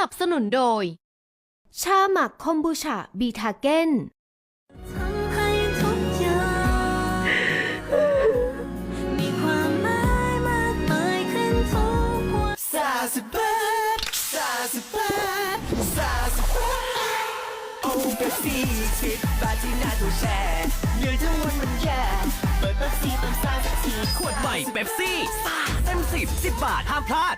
นับสนุนโดย ชาหมักคอมบูชาบีทาเก้นซาสิบาทซาสิบาทซาสิบาทโอ้เบปซี่สิบบาทที่น่าตัวแชร์เหนื่อยทั้งวันมันแย่เปิดเบปซี่ต้องซาสักทีขวดใหม่เบปซี่ซ่าเต็มสิบสิบบาทห้ามพลาด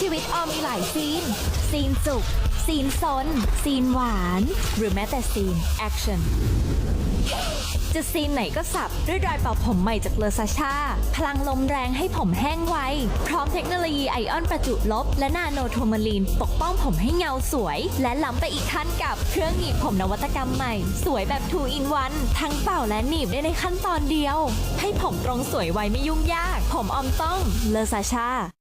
ชีวิตออมมีหลายซีน ซีนสุข ซีนซน ซีนหวาน หรือแม้แต่ซีน แอคชั่น จะซีนไหนก็สับ ด้วยดรายเป่าผมใหม่จากเลอซาชา พลังลมแรงให้ผมแห้งไว พร้อมเทคโนโลยีไอออนประจุลบ และนาโนโทมาลีน ปกป้องผมให้เงาสวย และล้ำไปอีกขั้นกับเครื่องหนีบผมนวัตกรรมใหม่ สวยแบบ 2 in 1 ทั้งเป่าและหนีบได้ในขั้นตอนเดียว ให้ผมตรงสวยไวไม่ยุ่งยาก ผมออมต้องเลอซาชา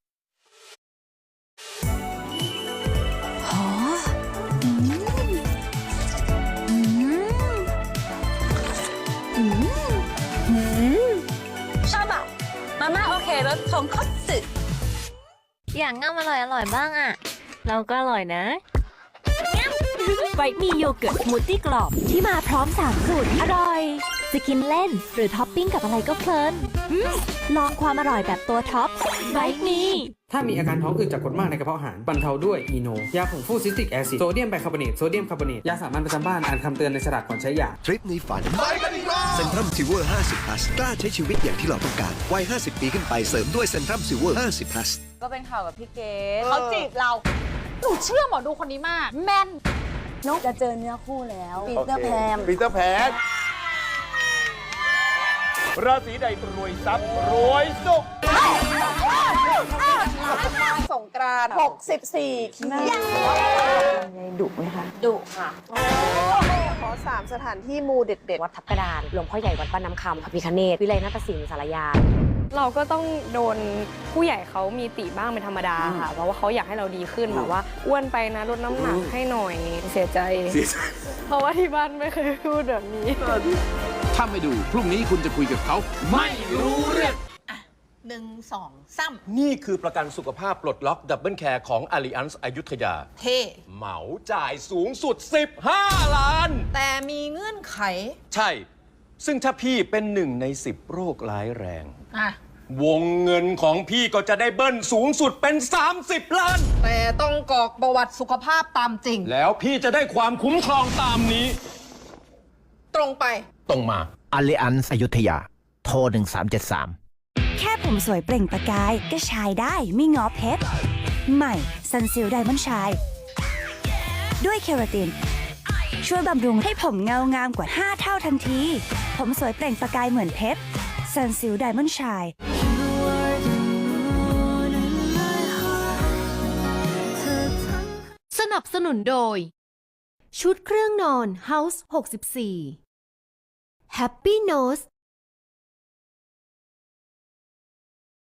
ชอบอะมาม่าโอเครสทงคัตสึ อยางง่ำอร่อยอร่อยบ้างอะเราก็อร่อยนะ ไวท์มีโยเกิร์ตสมูทตี้กรอบที่มาพร้อมสามสูตรอร่อย จะกินเล่นหรือท็อปปิ้งกับอะไรก็เพลินอืมลองความอร่อยแบบตัวท็อปไวท์มี ถ้ามีอาการท้องอืดจากกรดมากในกระเพาะอาหารบรรเทาด้วยอีโน ยาผงฟูซิสติกแอซิด โซเดียมไบคาร์บอเนต โซเดียมคาร์บอเนต ยาสามัญประจำบ้าน อ่านคำเตือนในฉลากก่อนใช้ยา ทริปนี้ฝันไปกันอีกรอบเซ็นทรัมซิลเวอร์ 50 plus กล้าใช้ชีวิตอย่างที่เราต้องการ วัย 50 ปีขึ้นไปเสริมด้วยเซ็นทรัมซิลเวอร์ 50 plus ก็เป็นข่าวกับพี่เกดเขาจีบเรา หนูเชื่อหมอดูคนนี้มาก แม่น นกจะเจอเนื้อคู่แล้วปีเตอร์แพมปีเตอร์แพนราศีใดรวยทรัพย์รวยสุขสงกรานต์64คิวดุไหมคะ ดุค่ะ ขอสามสถานที่มูเด็ดวัดทับกระดาน หลวงพ่อใหญ่วัดป้าน้ำคำพระพิคเนตวิไลนาฏศิลป์สารยา เราก็ต้องโดนผู้ใหญ่เขามีติบ้างเป็นธรรมดาค่ะ เพราะว่าเขาอยากให้เราดีขึ้นแบบว่าอ้วนไปนะลดน้ำหนักให้หน่อยเสียใจ เพราะว่าที่บ้านไม่เคยพูดแบบนี้ ถ้าไม่ดูพรุ่งนี้คุณจะคุยกับเขาไม่รู้เรื่องหนึ่งสองสามนี่คือประกันสุขภาพปลดล็อกดับเบิลแคร์ของ Allianz อยุธยา เท่เหมาจ่ายสูงสุด 15 ล้าน แต่มีเงื่อนไข ใช่ ซึ่งถ้าพี่เป็นหนึ่งใน10โรคร้ายแรง อะ วงเงินของพี่ก็จะได้เบิ้ลสูงสุดเป็น 30 ล้าน แต่ต้องกรอกประวัติสุขภาพตามจริง แล้วพี่จะได้ความคุ้มครองตามนี้ ตรงไป ตรงมา a l l i a n z อยุธยา โทร 1373แค่ผมสวยเปล่งประกาย ก็ชายได้ไม่งอเพชร ใหม่ซันซิลไดมอนชาย ด้วยเคราติน ช่วยบำรุงให้ผมเงางามกว่า 5 เท่าทันที ผมสวยเปล่งประกายเหมือนเพชรซันซิลไดมอนชาย สนับสนุนโดย ชุดเครื่องนอน House 64 Happy Nose